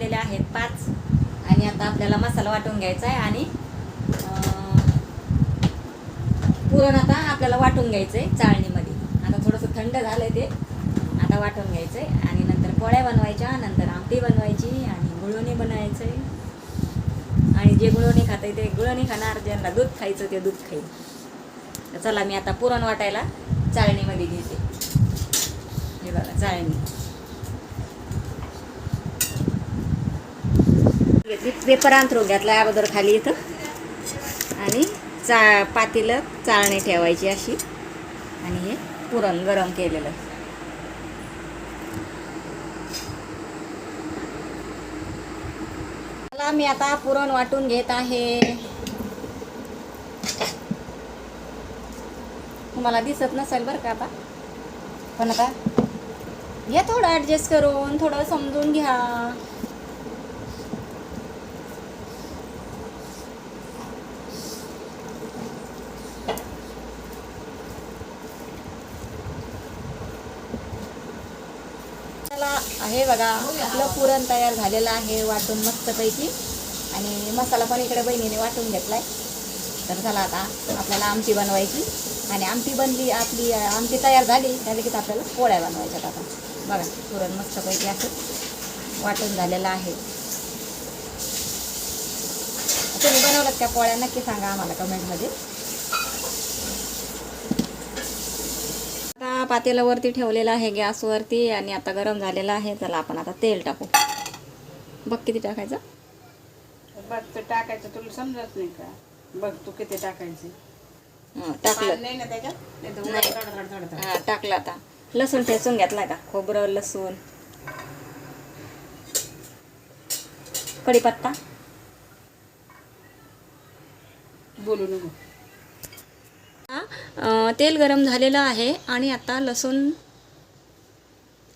बनलेले आहेत पाच. आणि आता आपल्याला मसाला वाटून घ्यायचा आहे आणि पुरण आता आपल्याला वाटून घ्यायचं आहे चाळणीमध्ये. आता थोडंसं थंड झालं आहे ते. आता वाटून घ्यायचं आहे आणि नंतर पोळ्या बनवायच्या नंतर आमटी बनवायची आणि गुळवणी बनायचं आहे आणि जे गुळवणी खात आहे ते गुळवणी खाणार ज्यांना दूध खायचं ते दूध खाईल. तर चला मी आता पुरण वाटायला चाळणीमध्ये घेते. हे बघा चाळणी. पेपर अंथरून घातला अगोदर खाली इथं. आणि चा पातीला चाळणी ठेवायची अशी. आणि हे पुरण गरम केलेलं. मला मी आता पुरण वाटून घेत आहे. तुम्हाला दिसत नसेल बरं का आता? पण आता या थोडं ॲडजस्ट करून थोडं समजून घ्या चला हे बघा आपलं पुरण तयार झालेलं आहे वाटून मस्तपैकी. आणि मसाला पण इकडे बहिणीने वाटून घेतलाय. तर झाला आता आपल्याला आमटी बनवायची. आणि आमटी बनली आपली आमटी तयार झाली. त्या लगेच आपल्याला पोळ्या बनवायच्यात आता. बघा पुरण मस्तपैकी असं वाटून झालेलं आहे. तुम्ही बनवलं त्या पोळ्या? नक्की सांगा आम्हाला कमेंटमध्ये. आता पातेला वरती ठेवलेलं आहे गॅसवरती आणि आता गरम झालेलं आहे. चला आपण आता तेल टाकू. बघ किती टाकायचं. बघ तू टाकायचं तुला समजत नाही का? बघ तू किती टाकायचे. टाकलं. नाही ना त्याच्यात? नाही तर हा टाकलं आता. लसूण ठेचून घेतलाय का? खोबरं लसूण. कढीपत्ता. बोलू नको. तेल गरम झालेलं आहे आणि आता लसूण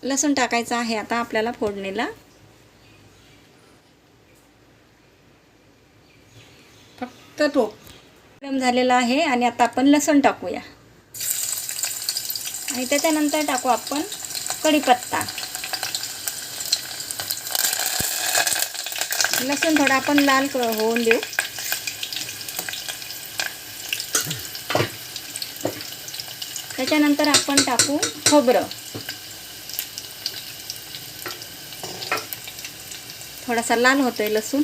लसूण टाकायचं आहे आता आपल्याला फोडणीला. फक्त तो गरम झालेला आहे आणि आता आपण लसूण टाकूया. आणि त्याच्यानंतर टाकू आपण कढीपत्ता. लसूण थोडा आपण लाल क- होऊन देऊ. त्याच्यानंतर आपण टाकू खोबरं. थोडासा लाल होतोय लसूण.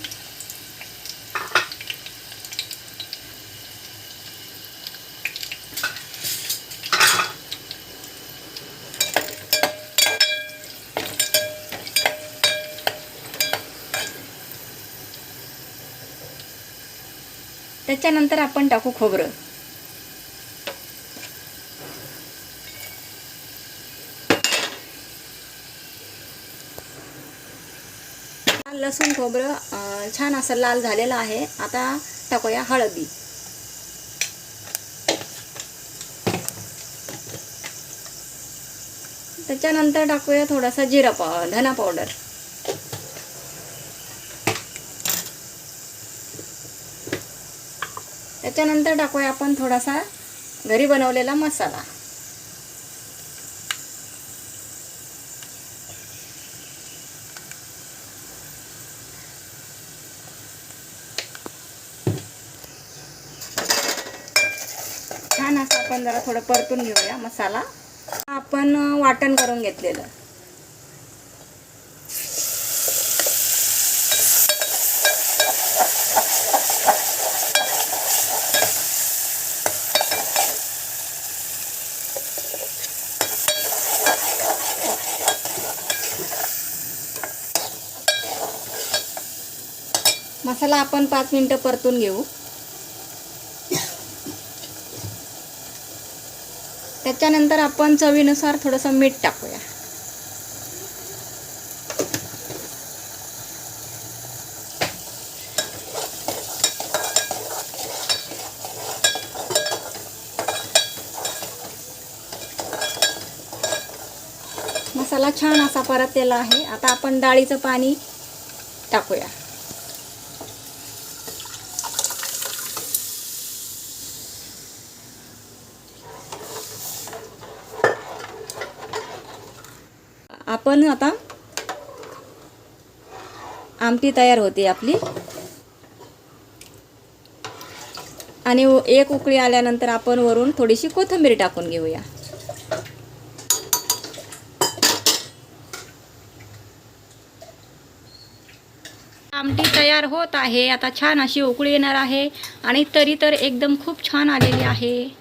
त्याच्यानंतर आपण टाकू खोबरं. लसूण खोबरं छान असं लाल झालेलं आहे. आता टाकूया हळदी. त्याच्यानंतर टाकूया थोडासा जिरा पाव धना पावडर. त्याच्यानंतर टाकूया आपण थोडासा घरी बनवलेला मसाला छान असं आपण जरा थोडं परतून घेऊया मसाला. आपण वाटण करून घेतलेलं. मसाला आपण पाच मिनटं परतून घेऊ. त्याच्यानंतर आपण चवीनुसार थोडंसं मीठ टाकूया. मसाला छान असा परतलेला आहे. आता आपण डाळीचं पाणी टाकूया. आपण आता आमटी तयार होते आपली. आणि एक उकळी आल्यानंतर आपण वरून थोडीशी कोथिंबीर टाकून घेऊया. आमटी तयार होत आहे. आता छान अशी उकळी येणार आहे. आणि तरी तर एकदम खूप छान आलेली आहे.